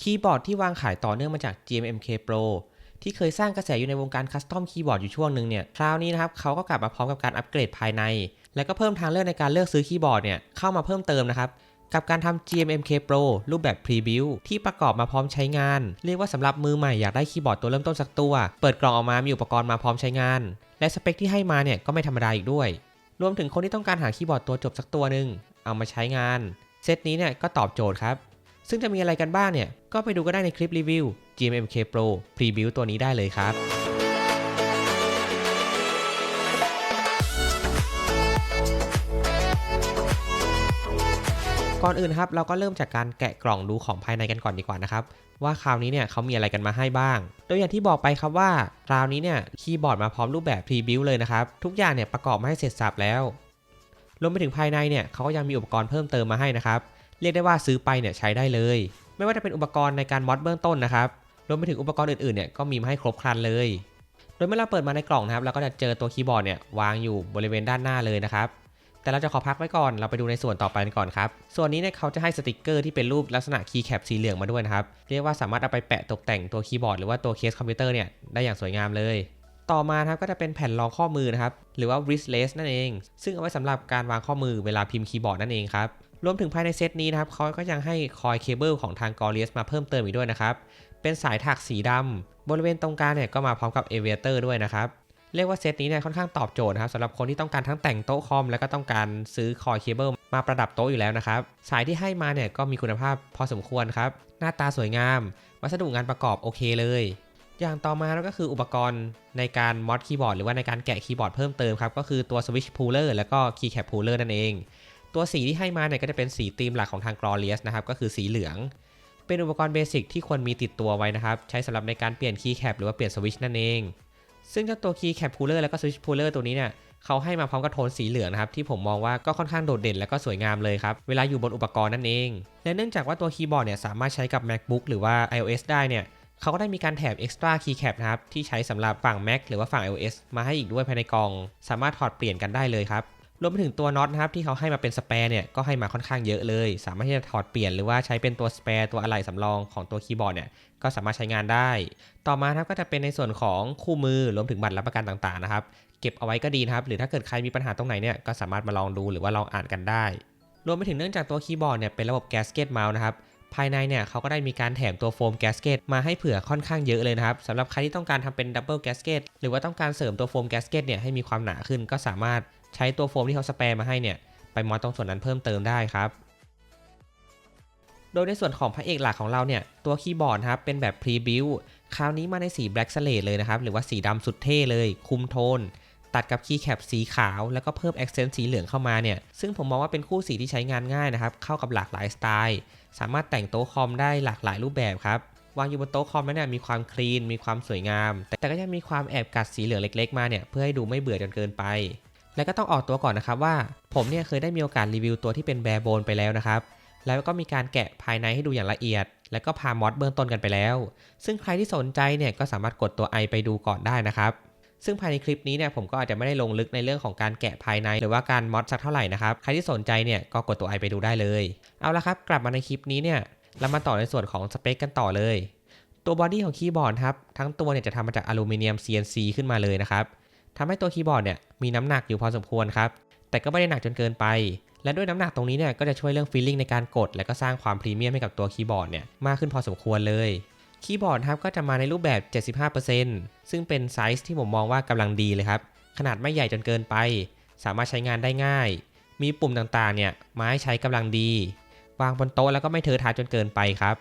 คีย์บอร์ดที่วางขายต่อเนื่องมาจาก GMMK Pro ที่เคยสร้างกระแสอยู่ในวงการคัสตอมคีย์บอร์ดอยู่ช่วงหนึ่งเนี่ย คราวนี้นะครับเขาก็กลับมาพร้อมกับการอัปเกรดภายใน และก็เพิ่มทางเลือกในการเลือกซื้อคีย์บอร์ดเนี่ยเข้ามาเพิ่มเติมนะครับกับการทำ GMMK Pro รูปแบบ Preview ที่ประกอบมาพร้อมใช้งาน เรียกว่าสำหรับมือใหม่อยากได้คีย์บอร์ดตัวเริ่มต้นสักตัว เปิดกล่องออกมามีอุปกรณ์มาพร้อมใช้งาน และสเปคที่ให้มาเนี่ยก็ไม่ธรรมดาอีกด้วย รวมถึงคนที่ต้องการหาคีย์บอร์ดตัวจบสักตัวหนึ่งเอามาใช้งาน เซตนี้เนี่ยก็ตอบโจทย์ครับ ซึ่งจะมีอะไรกันบ้างเนี่ย ก็ไปดูก็ได้ในคลิปรีวิว GMMK Pro Preview ตัวนี้ได้เลยครับก่อนอื่นครับเราก็เริ่มจากการแกะกล่องดูของภายในกันก่อนดีกว่านะครับ ว่าคราวนี้เนี่ยเขามีอะไรกันมาให้บ้าง โดยอย่างที่บอกไปครับว่าคราวนี้เนี่ยคีย์บอร์ดมาพร้อมรูปแบบ Preview เลยนะครับ ทุกอย่างเนี่ยประกอบมาให้เสร็จสับแล้วรวมไปถึงภายในเนี่ยเขาก็ยังมีอุปกรณ์เพิ่มเติมมาให้นะครับ เรียกได้ว่าซื้อไปเนี่ยใช้ได้เลย ไม่ว่าจะเป็นอุปกรณ์ในการมอดเบื้องต้นนะครับรวมไปถึงอุปกรณ์อื่นๆเนี่ยก็มีมาให้ครบครันเลย โดยเมื่อเราเปิดมาในกล่องนะครับเราก็จะเจอตัวคีย์บอร์ดเนี่ยวางอยู่บริเวณด้านหน้าเลยนะครับแต่เราจะขอพักไว้ก่อน เราไปดูในส่วนต่อไปกันก่อนครับ ส่วนนี้เนี่ยเขาจะให้สติกเกอร์ที่เป็นรูปลักษณะคีย์แคปสีเหลืองมาด้วยนะครับ เรียกว่าสามารถเอาไปแปะตกแต่งตัวคีย์บอร์ดหรือว่าตัวเคสคอมพิวเตอร์เนี่ยได้อย่างสวยงามเลย ต่อมาครับก็จะเป็นแผ่นรองข้อมือนะครับ หรือว่า wristless นั่นเอง ซึ่งเอาไว้สำหรับการวางข้อมือเวลาพิมพ์คีย์บอร์ดนั่นเองครับ รวมถึงภายในเซตนี้นะครับเขาก็ยังให้คอยเคเบิลของทาง g o r i u s มาเพิ่มเติมอีกด้วยนะครับ เป็นสายถักสีดำบริเวณตรงกลางเนี่ยก็มาพร้อมกับเอเวเตอร์ด้วยนะครับ เรียกว่าเซตนี้เนี่ยค่อนข้างตอบโจทย์นะครับสำหรับคนที่ต้องการทั้งแต่งโต๊ะคอม แล้วก็ต้องการซื้อคอยเคเบิลมาประดับโต๊ะอยู่แล้วนะครับ สายที่ให้มาเนี่ยก็มีคุณภาพพอสมควรครับ หน้าตาสวยงาม วัสดุงานประกอบโอเคเลยอย่างต่อมาแล้วก็คืออุปกรณ์ในการมอดคีย์บอร์ดหรือว่าในการแกะคีย์บอร์ดเพิ่มเติมครับ ก็คือตัว Switch Puller แล้วก็ Keycap Puller นั่นเอง ตัวสีที่ให้มาเนี่ยก็จะเป็นสีธีมหลักของทาง Glorious นะครับก็คือสีเหลือง เป็นอุปกรณ์เบสิกที่ควรมีติดตัวไว้นะครับ ใช้สำหรับในการเปลี่ยน Keycap หรือว่าเปลี่ยน Switch นั่นเอง ซึ่งเจ้าตัว Keycap Puller แล้วก็ Switch Puller ตัวนี้เนี่ยเขาให้มาพร้อมกับโทนสีเหลืองนะครับที่ผมมองว่าก็ค่อนข้างโดดเด่นและก็สวยงามเลยครับ เวลาอยู่บนอุปกรณ์นั่นเอง และเนื่องจากว่าตัวคีย์บอร์ดเนี่ยสามารถใช้กับ MacBook หรือว่า iOS ได้เนี่ยเขาก็ได้มีการแถม extra keycap นะครับที่ใช้สำหรับฝั่ง Mac หรือว่าฝั่ง iOS มาให้อีกด้วยภายในกล่อง สามารถถอดเปลี่ยนกันได้เลยครับ รวมไปถึงตัวน็อตนะครับที่เขาให้มาเป็นสเปร์เนี่ยก็ให้มาค่อนข้างเยอะเลย สามารถที่จะถอดเปลี่ยนหรือว่าใช้เป็นตัวสเปร์ตัวอะไหล่สำรองของตัวคีย์บอร์ดเนี่ยก็สามารถใช้งานได้ ต่อมาครับก็จะเป็นในส่วนของคู่มือรวมถึงบัตรรับประกันต่างๆนะครับเก็บเอาไว้ก็ดีนะครับ หรือถ้าเกิดใครมีปัญหาตรงไหนเนี่ยก็สามารถมาลองดูหรือว่าลองอ่านกันได้ รวมไปถึงเนื่องจากตัวคีย์บอร์ดเนี่ยเป็นระบบแกสเกตเมาส์นะครับภายในเนี่ยเขาก็ได้มีการแถมตัวโฟมแกสเกตมาให้เผื่อค่อนข้างเยอะเลยนะครับสำหรับใครที่ต้องการทำเป็นดับเบิลแกสเกตหรือว่าต้องการเสริมตัวโฟมแกสเกตเนี่ยให้มีความหนาขึ้นก็สามารถ ใช้ตัวโฟมที่เขาสเปรย์มาให้เนี่ยไปมอดตรงส่วนนั้นเพิ่มเติมได้ครับ โดยในส่วนของพระเอกหลักของเราเนี่ยตัวคีย์บอร์ดครับเป็นแบบพรีบิวคราวนี้มาในสี Black Slate เลยนะครับหรือว่าสีดำสุดเท่เลยคุมโทนตัดกับคีย์แคปสีขาว แล้วก็เพิ่ม accent สีเหลืองเข้ามาเนี่ย ซึ่งผมมองว่าเป็นคู่สีที่ใช้งานง่ายนะครับ เข้ากับหลากหลายสไตล์ สามารถแต่งโต๊ะคอมได้หลากหลายรูปแบบครับ วางอยู่บนโต๊ะคอมแล้วเนี่ยมีความคลีน มีความสวยงาม แต่ก็ยังมีความแอบกัดสีเหลืองเล็ก ๆ มาเนี่ย เพื่อให้ดูไม่เบื่อจนเกินไป และก็ต้องออกตัวก่อนนะครับว่า ผมเนี่ยเคยได้มีโอกาสรีวิวตัวที่เป็นแบร์โบนไปแล้วนะครับ แล้วก็มีการแกะภายในให้ดูอย่างละเอียด แล้วก็พามอดเบื้องต้นกันไปแล้ว ซึ่งใครที่สนใจเนี่ยก็สามารถกดตัว i ไปดูก่อนได้นะครับซึ่งภายในคลิปนี้เนี่ยผมก็อาจจะไม่ได้ลงลึกในเรื่องของการแกะภายใน หรือว่าการมอดสักเท่าไหร่นะครับ ใครที่สนใจเนี่ยก็กดตัว i ไปดูได้เลย เอาละครับ กลับมาในคลิปนี้เนี่ยเรามาต่อในส่วนของสเปคกันต่อเลย ตัวบอดี้ของคีย์บอร์ดครับ ทั้งตัวเนี่ยจะทำมาจากอลูมิเนียม CNC ขึ้นมาเลยนะครับ ทำให้ตัวคีย์บอร์ดเนี่ยมีน้ำหนักอยู่พอสมควรครับ แต่ก็ไม่ได้หนักจนเกินไป และด้วยน้ำหนักตรงนี้เนี่ยก็จะช่วยเรื่องฟีลลิ่งในการกด และก็สร้างความพรีเมียมให้กับตัวคีย์บอร์ดเนี่ยมากขึ้นพอสมควรเลย คีย์บอร์ดครับก็จะมาในรูปแบบ 75%ซึ่งเป็นไซส์ที่ผมมองว่ากำลังดีเลยครับ ขนาดไม่ใหญ่จนเกินไป สามารถใช้งานได้ง่าย มีปุ่มต่างๆเนี่ยมาให้ใช้กำลังดี วางบนโต๊ะแล้วก็ไม่เทอะทะจนเกินไปครับ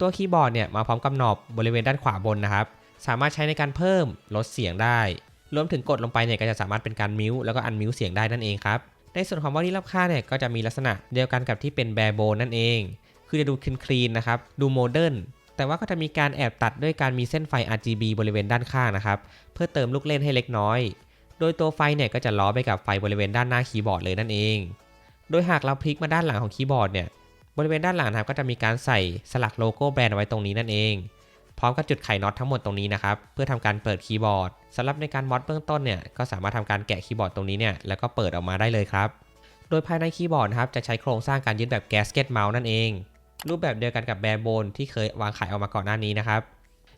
ตัวคีย์บอร์ดเนี่ยมาพร้อมกับหนอบบริเวณด้านขวาบนนะครับ สามารถใช้ในการเพิ่มลดเสียงได้ รวมถึงกดลงไปเนี่ยก็จะสามารถเป็นการมิวแล้วก็อันมิวเสียงได้นั่นเองครับ ในส่วนของบอดี้รับค่าเนี่ยก็จะมีลักษณะเดียวกันกับที่เป็นแบร์โบนนั่นเอง คือจะดูคลีนๆนะครับ ดูโมเดิร์นแต่ว่าก็จะมีการแอบตัดด้วยการมีเส้นไฟ RGB บริเวณด้านข้างนะครับ เพื่อเติมลูกเล่นให้เล็กน้อย โดยตัวไฟเนี่ยก็จะล้อไปกับไฟบริเวณด้านหน้าคีย์บอร์ดเลยนั่นเอง โดยหากเราพลิกมาด้านหลังของคีย์บอร์ดเนี่ย บริเวณด้านหลังนะครับก็จะมีการใส่สลักโลโก้แบรนด์ไว้ตรงนี้นั่นเอง พร้อมกับจุดไขน็อตทั้งหมดตรงนี้นะครับ เพื่อทำการเปิดคีย์บอร์ดสำหรับในการมอดเบื้องต้นเนี่ยก็สามารถทำการแกะคีย์บอร์ดตรงนี้เนี่ยแล้วก็เปิดออกมาได้เลยครับ โดยภายในคีย์บอร์ดครับจะใช้โครงสร้างการยึดแบบแกสเก็ตเมาส์นั่นเอง รูปแบบเดียวกันกับแบร์โบนที่เคยวางขายออกมาก่อนหน้านี้นะครับ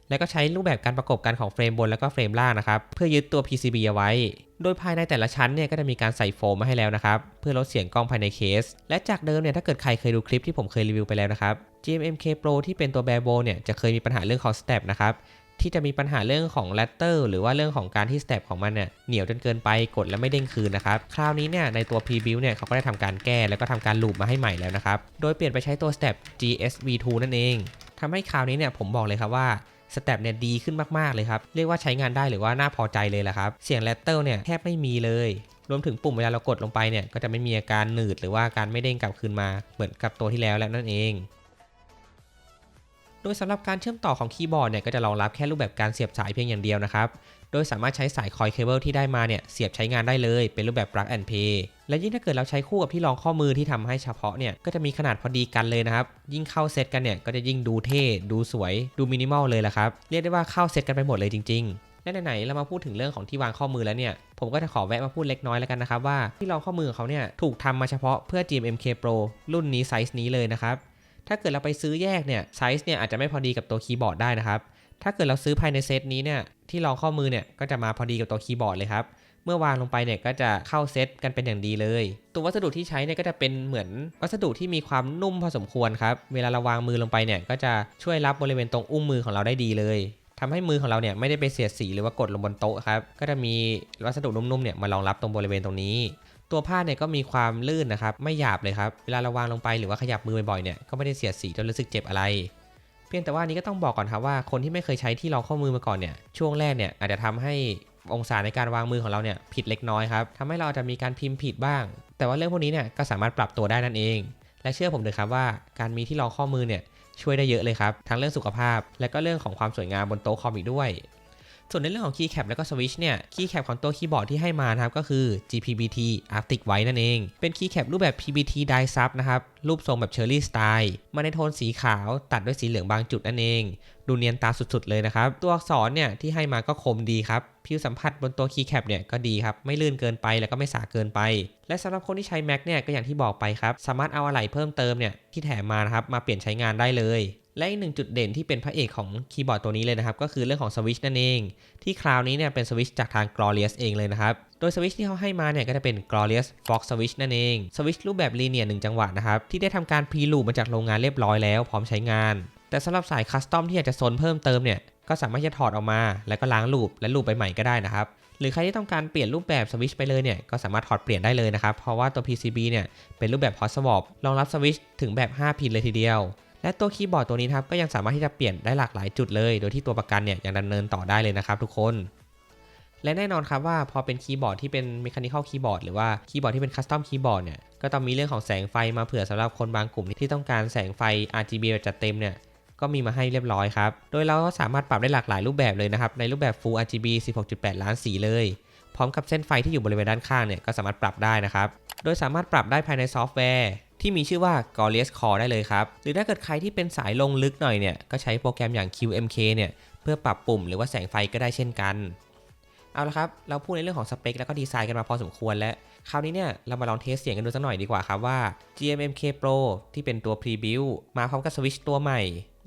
แล้วก็ใช้รูปแบบการประกบกันของเฟรมบนแล้วก็เฟรมล่างนะครับ เพื่อยึดตัว PCB เอาไว้ โดยภายในแต่ละชั้นเนี่ยก็จะมีการใส่โฟมมาให้แล้วนะครับ เพื่อลดเสียงกล้องภายในเคส และจากเดิมเนี่ยถ้าเกิดใครเคยดูคลิปที่ผมเคยรีวิวไปแล้วนะครับ GMMK Pro ที่เป็นตัว Bare Bone เนี่ยจะเคยมีปัญหาเรื่องของ step นะครับที่จะมีปัญหาเรื่องของ ladder หรือว่าเรื่องของการที่ step ของมันเนี่ยเหนียวจนเกินไปกดแล้วไม่เด้งคืนนะครับ คราวนี้เนี่ยในตัว Pre-build เนี่ยเขาก็ได้ทำการแก้แล้วก็ทำการลูปมาให้ใหม่แล้วนะครับ โดยเปลี่ยนไปใช้ตัว step GSV2 นั่นเองทำให้คราวนี้เนี่ยผมบอกเลยครับว่าสเต็ปเนี่ยดีขึ้นมากๆเลยครับ เรียกว่าใช้งานได้หรือว่าน่าพอใจเลยแหละครับ เสียง ladder เนี่ยแทบไม่มีเลยรวมถึงปุ่มเวลาเรากดลงไปเนี่ยก็จะไม่มีอาการหนืดหรือว่าการไม่เด้งกลับคืนมาเหมือนกับตัวที่แล้วแล้วนั่นเอง โดยสำหรับการเชื่อมต่อของคีย์บอร์ดเนี่ยก็จะรองรับแค่รูปแบบการเสียบสายเพียงอย่างเดียวนะครับ โดยสามารถใช้สายคอยเคเบิลที่ได้มาเนี่ยเสียบใช้งานได้เลยเป็นรูปแบบ plug and play และยิ่งถ้าเกิดเราใช้คู่กับที่รองข้อมือที่ทำให้เฉพาะเนี่ยก็จะมีขนาดพอดีกันเลยนะครับ ยิ่งเข้าเซตกันเนี่ยก็จะยิ่งดูเท่ดูสวยดูมินิมอลเลยละครับเรียกได้ว่าเข้าเซตกันไปหมดเลยจริงๆและไหนๆเรามาพูดถึงเรื่องของที่วางข้อมือแล้วเนี่ยผมก็จะขอแวะมาพูดเล็กน้อยแล้วกันนะครับว่าที่รองข้อมือของเขาเนี่ยถูกทำมาเฉพาะเพื่อ GMMK Pro รุ่นนี้ไซส์นี้เลยนะครับ ถ้าเกิดเราไปซื้อแยกเนี่ยไซส์เนี่ยอาจจะไม่พอดีกับตัวคีย์บอร์ดได้นะครับ ถ้าเกิดเราซื้อภายในเซตนี้เนี่ยที่รองข้อมือเนี่ยก็จะมาพอดีกับตัวคีย์บอร์ดเลยครับเมื่อวางลงไปเนี่ยก็จะเข้าเซตกันเป็นอย่างดีเลย ตัววัสดุที่ใช้เนี่ยก็จะเป็นเหมือนวัสดุที่มีความนุ่มพอสมควรครับเวลาเราวางมือลงไปเนี่ยก็จะช่วยรับบริเวณตรงอุ้งมือของเราได้ดีเลยทำให้มือของเราเนี่ยไม่ได้ไปเสียดสีหรือว่ากดลงบนโต๊ะครับ ก็จะมีวัสดุนุ่มๆเนี่ยมารองรับตรงบริเวณตรงนี้ ตัวผ้าเนี่ยก็มีความลื่นนะครับ ไม่หยาบเลยครับ เวลาเราวางลงไปหรือว่าขยับมือบ่อยๆเนี่ยก็ไม่ได้เสียดสีจนรู้สึกเจ็บอะไร เพียงแต่ว่านี้ก็ต้องบอกก่อนครับว่าคนที่ไม่เคยใช้ที่รองข้อมือมาก่อนเนี่ยช่วงแรกเนี่ยอาจจะทำให้องศาในการวางมือของเราเนี่ยผิดเล็กน้อยครับทำให้เราอาจจะมีการพิมพ์ผิดบ้าง แต่ว่าเรื่องพวกนี้เนี่ยก็สามารถปรับตัวได้นั่นเอง และเชื่อผมเถอะครับว่าการมีที่รองข้อมือเนี่ยช่วยได้เยอะเลยครับทั้งเรื่องสุขภาพ และก็เรื่องของความสวยงามบนโต๊ะคอมอีกด้วย ส่วนในเรื่องของคีย์แคปแล้วก็สวิชเนี่ยคีย์แคปของตัวคีย์บอร์ดที่ให้มานะครับก็คือ GPBT Arctic White นั่นเอง เป็นคีย์แคปรูปแบบ PBT Die Sub นะครับรูปทรงแบบเชอร์รี่สไตล์มาในโทนสีขาว ตัดด้วยสีเหลืองบางจุดนั่นเอง ดูเนียนตาสุดๆเลยนะครับ ตัวอักษรเนี่ยที่ให้มาก็คมดีครับผิวสัมผัสบนตัวคีย์แคปเนี่ยก็ดีครับ ไม่ลื่นเกินไปแล้วก็ไม่สาเกินไป และสำหรับคนที่ใช้ Mac เนี่ยก็อย่างที่บอกไปครับ สามารถเอาอะไหล่เพิ่มเติมเนี่ยที่แถมมานะครับมาเปลี่ยนใช้งานได้เลยและอีกหนึ่งจุดเด่นที่เป็นพระเอกของคีย์บอร์ดตัวนี้เลยนะครับ ก็คือเรื่องของสวิชนั่นเอง ที่คราวนี้เนี่ยเป็นสวิชจากทาง Glorious เองเลยนะครับ โดยสวิชที่เขาให้มาเนี่ยก็จะเป็น Glorious Fox Switch นั่นเองสวิชรูปแบบลีเนียหนึ่งจังหวะนะครับ ที่ได้ทำการพรีลูปมาจากโรงงานเรียบร้อยแล้วพร้อมใช้งาน แต่สำหรับสายคัสตอมที่อยากจะโซนเพิ่มเติมเนี่ย ก็สามารถจะถอดออกมา แล้วก็ล้างลูปและลูปไปใหม่ก็ได้นะครับ หรือใครที่ต้องการเปลี่ยนรูปแบบสวิชไปเลยเนี่ย ก็สามารถถอดเปลี่ยนได้เลยนะครับ เพราะว่าตัว PCB เนี่ย เป็นรูปแบบ hot swap รองรับสวิชถึงแบบ 5 พินเลยทีเดียว และตัวคีย์บอร์ดตัวนี้ครับ ก็ยังสามารถที่จะเปลี่ยนได้หลากหลายจุดเลย โดยที่ตัวประกันเนี่ยยังดำเนินต่อได้เลยนะครับทุกคนและแน่นอนครับว่าพอเป็นคีย์บอร์ดที่เป็น mechanical keyboard หรือว่าคีย์บอร์ดที่เป็น custom keyboard เนี่ยก็ต้องมีเรื่องของแสงไฟมาเผื่อสำหรับคนบางกลุ่มที่ต้องการแสงไฟ RGB แบบจัดเต็มเนี่ย ก็มีมาให้เรียบร้อยครับ โดยเราก็สามารถปรับได้หลากหลายรูปแบบเลยนะครับ ในรูปแบบ Full RGB 16.8 ล้านสีเลย พร้อมกับเส้นไฟที่อยู่บริเวณด้านข้างเนี่ยก็สามารถปรับได้นะครับ โดยสามารถปรับได้ภายในซอฟต์แวร์ที่มีชื่อว่า g o r i s Core ได้เลยครับ หรือถ้าเกิดใครที่เป็นสายลงลึกหน่อยเนี่ย ก็ใช้โปรแกรมอย่าง QMK เนี่ยเพื่อปรับปุ่มหรือว่าแสงไฟก็ได้เช่นกัน เอาละครับ เราพูดในเรื่องของสเปคแล้วก็ดีไซน์กันมาพอสมควรแล้ว คราวนี้เนี่ยเรามาลองเทสเสียงกันดูสักหน่อยดีกว่าครับว่า GMMK Pro ที่เป็นตัว Pre-build มาพร้อมกับสวิตช์ตัวใหม่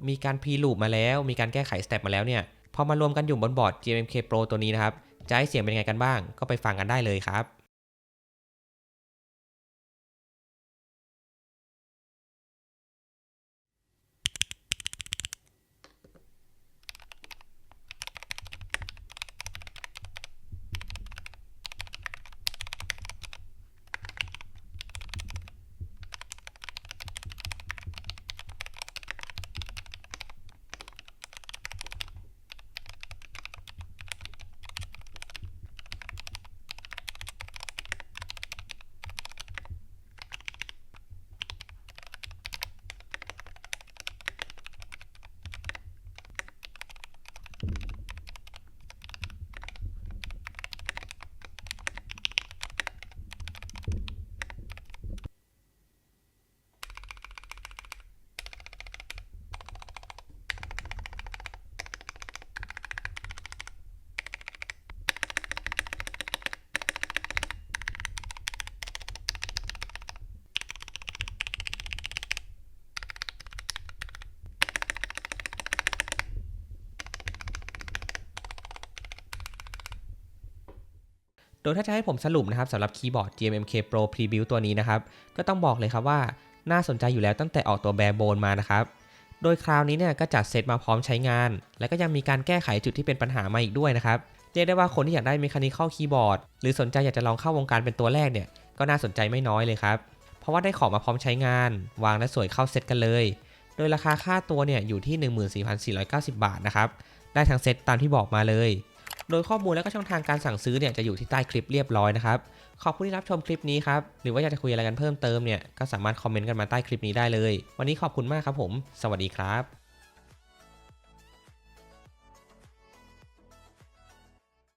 มีการพีลูปมาแล้ว มีการแก้ไขสเต็ปมาแล้วเนี่ยพอมารวมกันอยู่บนบอร์ด GMMK Pro ตัวนี้นะครับจะให้เสียงเป็นยังไงกันบ้าง ก็ไปฟังกันได้เลยครับ โดยถ้าจะให้ผมสรุปนะครับสำหรับคีย์บอร์ด GMMK Pro Preview ตัวนี้นะครับ ก็ต้องบอกเลยครับว่าน่าสนใจอยู่แล้วตั้งแต่ออกตัวแบร์โบนมานะครับ โดยคราวนี้เนี่ยก็จัดเซตมาพร้อมใช้งาน และก็ยังมีการแก้ไขจุดที่เป็นปัญหามาอีกด้วยนะครับ เรียกได้ว่าคนที่อยากได้ Mechanical Keyboard หรือสนใจอยากจะลองเข้าวงการเป็นตัวแรกเนี่ย ก็น่าสนใจไม่น้อยเลยครับ เพราะว่าได้ของมาพร้อมใช้งาน วางและสวยเข้าเซตกันเลย โดยราคาค่าตัวเนี่ยอยู่ที่ 14,490 บาทนะครับ ได้ทั้งเซตตามที่บอกมาเลย โดยข้อมูลและก็ช่องทางการสั่งซื้อเนี่ยจะอยู่ที่ใต้คลิปเรียบร้อยนะครับ ขอบคุณที่รับชมคลิปนี้ครับ หรือว่าอยากจะคุยอะไรกันเพิ่มเติมเนี่ยก็สามารถคอมเมนต์กันมาใต้คลิปนี้ได้เลย วันนี้ขอบคุณมากครับผม สวัสดีครับ